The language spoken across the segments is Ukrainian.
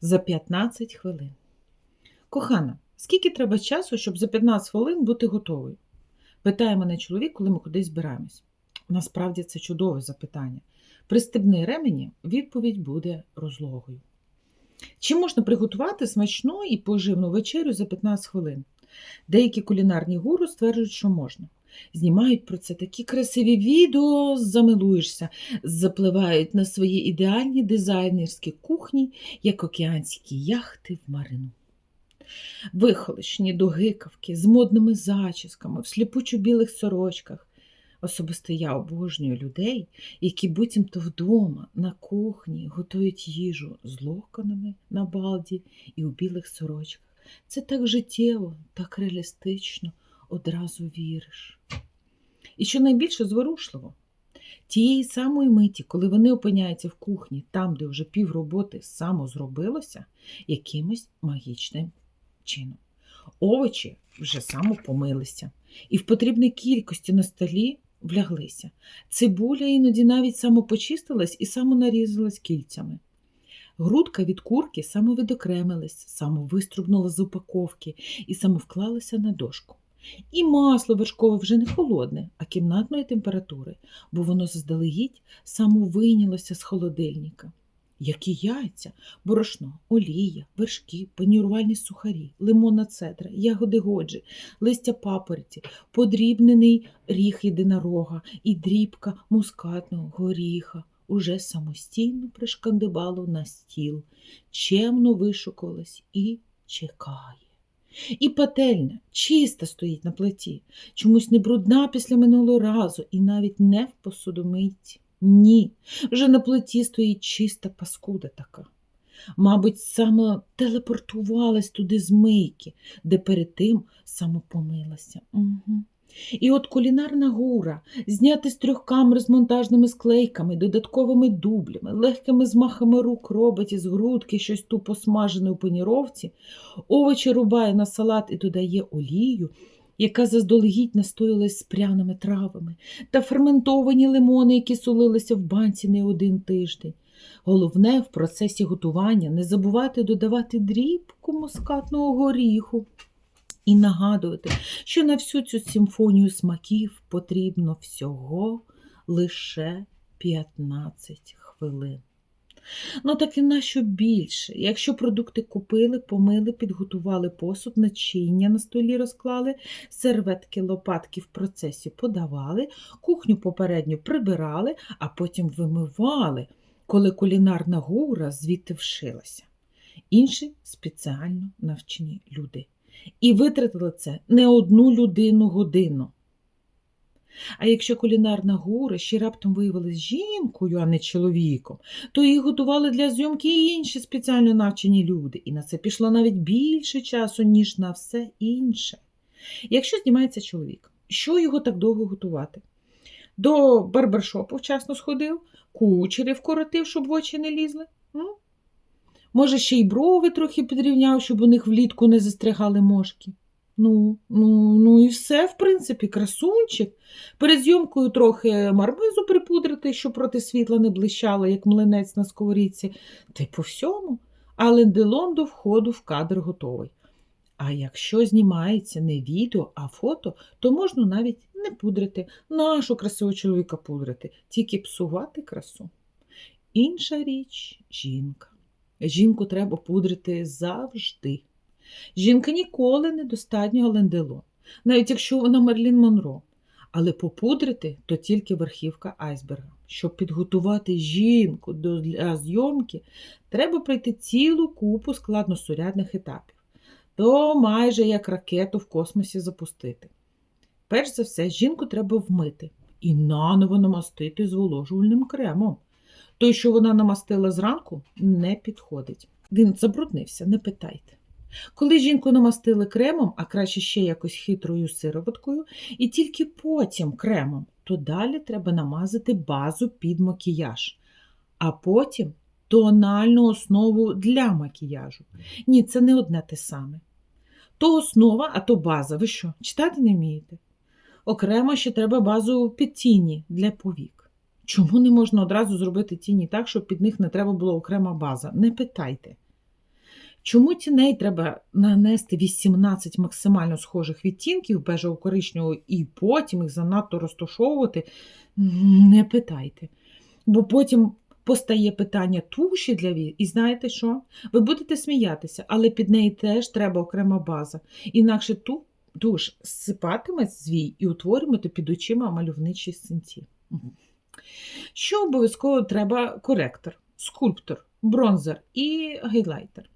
за 15 хвилин. Кохана, скільки треба часу, щоб за 15 хвилин бути готовою? Питає мене чоловік, коли ми кудись збираємось. Насправді це чудове запитання. Пристебни ремені, відповідь буде розлогою. Чи можна приготувати смачну і поживну вечерю за 15 хвилин? Деякі кулінарні гуру стверджують, що можна. Знімають про це такі красиві відео, замилуєшся, запливають на свої ідеальні дизайнерські кухні, як океанські яхти в марину. Вихолощені до гикавки, з модними зачісками, в сліпучо білих сорочках. Особисто я обожнюю людей, які буцімто вдома на кухні готують їжу з локонами на балді і у білих сорочках. Це так життєво, так реалістично, одразу віриш. І що найбільше зворушливо, тієї самої миті, коли вони опиняються в кухні, там, де вже півроботи само зробилося, якимось магічним чином. Овочі вже само помилися, і в потрібній кількості на столі вляглися. Цибуля іноді навіть самопочистилась і самонарізалась кільцями. Грудка від курки самовідокремилась, самовиструбнула з упаковки і самовклалася на дошку. І масло вершкове вже не холодне, а кімнатної температури, бо воно заздалегідь самовийнялося з холодильника. Які яйця, борошно, олія, вершки, панірувальні сухарі, лимонна цедра, ягоди годжі, листя папориці, подрібнений ріг єдинорога і дрібка мускатного горіха уже самостійно пришкандибало на стіл, чемно вишукувалась і чекає. І пательня чиста стоїть на плиті, чомусь не брудна після минулого разу, і навіть не в посудомийці. Ні, вже на плиті стоїть чиста паскуда така. Мабуть, саме телепортувалась туди з мийки, де перед тим самопомилася. Угу. І от кулінарна гура, зняти з трьох камер з монтажними склейками, додатковими дублями, легкими змахами рук робить із грудки щось тупо смажене у паніровці, овочі рубає на салат і додає олію, яка заздалегідь настоялась з пряними травами, та ферментовані лимони, які сулилися в банці не один тиждень. Головне в процесі готування не забувати додавати дрібку мускатного горіху і нагадувати, що на всю цю симфонію смаків потрібно всього лише 15 хвилин. Ну так і нащо більше? Якщо продукти купили, помили, підготували посуд, начиння на столі розклали, серветки, лопатки в процесі подавали, кухню попередньо прибирали, а потім вимивали, коли кулінарна гура звідти вшилася. Інші спеціально навчені люди. І витратили це не одну людину годину. А якщо кулінарна гура ще раптом виявилась жінкою, а не чоловіком, то її готували для зйомки і інші спеціально навчені люди, і на це пішло навіть більше часу, ніж на все інше. Якщо знімається чоловік, що його так довго готувати? До барбершопу вчасно сходив, кучерів коротив, щоб в очі не лізли. Може, ще й брови трохи підрівняв, щоб у них влітку не застрягали мошки. Ну, ну, ну і все, в принципі, красунчик. Перед зйомкою трохи мармизу припудрити, щоб проти світла не блищало, як млинець на сковорідці, та й по всьому. А ленделон до входу в кадр готовий. А якщо знімається не відео, а фото, то можна навіть не пудрити, нашу красивого чоловіка пудрити, тільки псувати красу. Інша річ жінка. Жінку треба пудрити завжди. Жінка ніколи не достатньо ленделон, навіть якщо вона Мерлін Монро. Але попудрити то тільки верхівка айсберга. Щоб підготувати жінку для зйомки, треба пройти цілу купу складносурядних етапів. То майже як ракету в космосі запустити. Перш за все, жінку треба вмити і наново намастити зволожувальним кремом. Той, що вона намастила зранку, не підходить. Він забруднився, не питайте. Коли жінку намастили кремом, а краще ще якось хитрою сироваткою, і тільки потім кремом, то далі треба намазати базу під макіяж, а потім тональну основу для макіяжу. Ні, це не одне те саме. То основа, а то база. Ви що, читати не вмієте? Окремо ще треба базу під тіні для повік. Чому не можна одразу зробити тіні так, щоб під них не треба була окрема база? Не питайте. Чому тіней треба нанести 18 максимально схожих відтінків бежево-коричневого і потім їх занадто розташовувати? Не питайте. Бо потім постає питання туші для вій, і знаєте що? Ви будете сміятися, але під неї теж треба окрема база. Інакше ту туш зсипатиме звій і утворювати під очима мальовничі синці. Що обов'язково треба коректор, скульптор, бронзер і гайлайтер.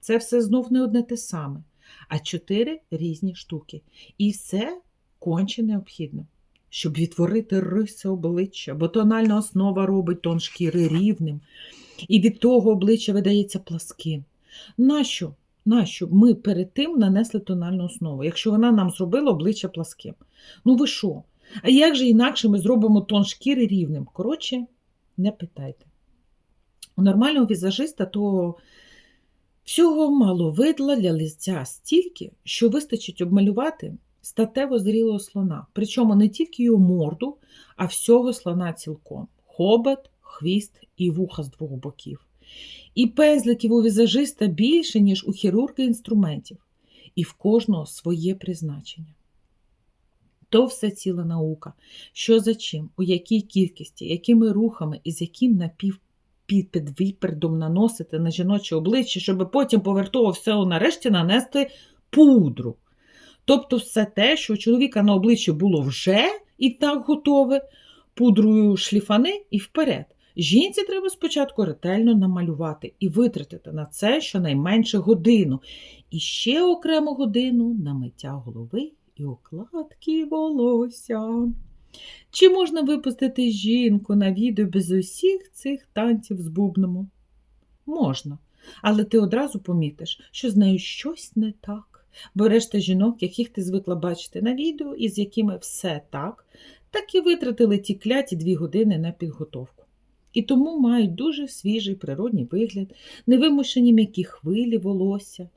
Це все знов не одне те саме, а чотири різні штуки. І все конче необхідно, щоб відтворити риси обличчя, бо тональна основа робить тон шкіри рівним, і від того обличчя видається пласким. Нащо? Нащо ми перед тим нанесли тональну основу, якщо вона нам зробила обличчя пласким? Ну ви що? А як же інакше ми зробимо тон шкіри рівним? Коротше, не питайте. У нормального візажиста то всього мало видла для лиця стільки, що вистачить обмалювати статево зрілого слона. Причому не тільки його морду, а всього слона цілком: хобот, хвіст і вуха з двох боків. І пензликів у візажиста більше, ніж у хірурга інструментів, і в кожного своє призначення. То все ціла наука. Що за чим, у якій кількості, якими рухами і з яким напів під під випередом наносити на жіноче обличчя, щоб потім повертово все нарешті нанести пудру. Тобто все те, що у чоловіка на обличчі було вже і так готове, пудрою шліфани і вперед. Жінці треба спочатку ретельно намалювати і витратити на це щонайменше годину. І ще окрему годину на миття голови і укладки волосся. Чи можна випустити жінку на відео без усіх цих танців з бубном? Можна, але ти одразу помітиш, що з нею щось не так. Бо решта жінок, яких ти звикла бачити на відео, і з якими все так, так і витратили ті кляті дві години на підготовку. І тому мають дуже свіжий природній вигляд, невимушені м'які хвилі волосся,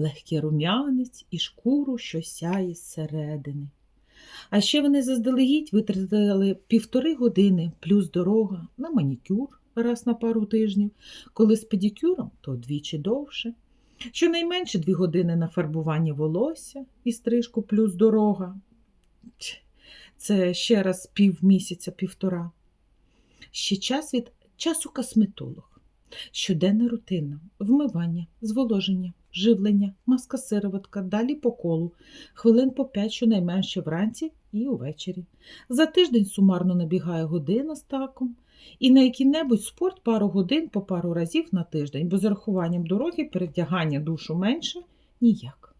легкий рум'янець і шкуру, що сяє зсередини. А ще вони заздалегідь витратили півтори години плюс дорога на манікюр раз на пару тижнів, коли з педикюром, то вдвічі довше. Щонайменше дві години на фарбування волосся і стрижку плюс дорога. Це ще раз півмісяця, півтора. Ще час від часу косметолог. Щоденна рутина, вмивання, зволоження, живлення, маска сироватка, далі по колу, хвилин по 5 щонайменше вранці і увечері. За тиждень сумарно набігає година з таком. І на який-небудь спорт пару годин по пару разів на тиждень, бо з рахуванням дороги перевдягання душу менше ніяк.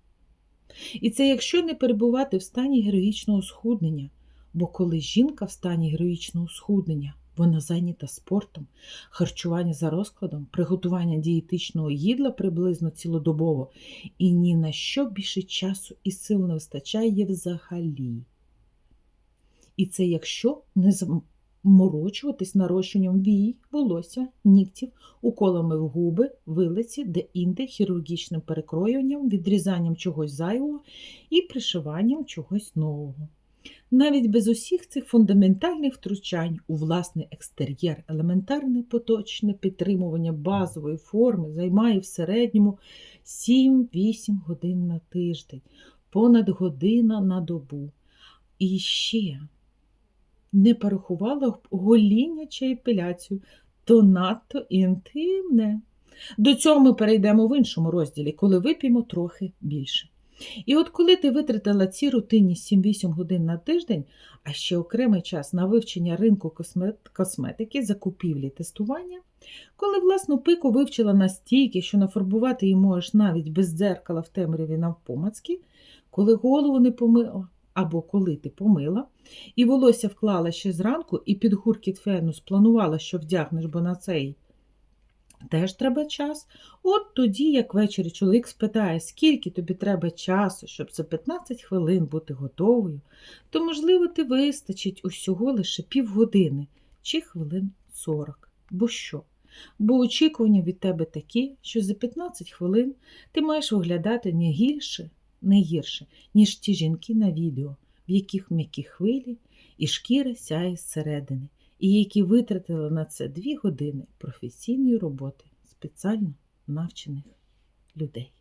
І це якщо не перебувати в стані героїчного схуднення, бо коли жінка в стані героїчного схуднення, вона зайнята спортом, харчування за розкладом, приготування дієтичного їдла приблизно цілодобово, і ні на що більше часу і сил не вистачає взагалі. І це якщо не заморочуватись нарощенням вій, волосся, нігтів, уколами в губи, вилиці, де інде хірургічним перекроюванням, відрізанням чогось зайвого і пришиванням чогось нового. Навіть без усіх цих фундаментальних втручань у власний екстер'єр елементарне поточне підтримування базової форми займає в середньому 7-8 годин на тиждень, понад година на добу. І ще не порахувала гоління чи епіляцію, то надто інтимне. До цього ми перейдемо в іншому розділі, коли вип'ємо трохи більше. І от коли ти витратила ці рутинні 7-8 годин на тиждень, а ще окремий час на вивчення ринку косметики, закупівлі, тестування, коли власну пику вивчила настільки, що нафарбувати її можеш навіть без дзеркала в темряві навпомацьки, коли голову не помила, або коли ти помила, і волосся вклала ще зранку, і під гуркіт фену спланувала, що вдягнеш, бо на цей теж треба час. От тоді, як ввечері чоловік спитає, скільки тобі треба часу, щоб за 15 хвилин бути готовою, то, можливо, ти вистачить усього лише півгодини чи хвилин 40. Бо що? Бо очікування від тебе такі, що за 15 хвилин ти маєш виглядати не гірше, не гірше, ніж ті жінки на відео, в яких м'які хвилі і шкіра сяє зсередини і які витратили на це дві години професійної роботи спеціально навчених людей.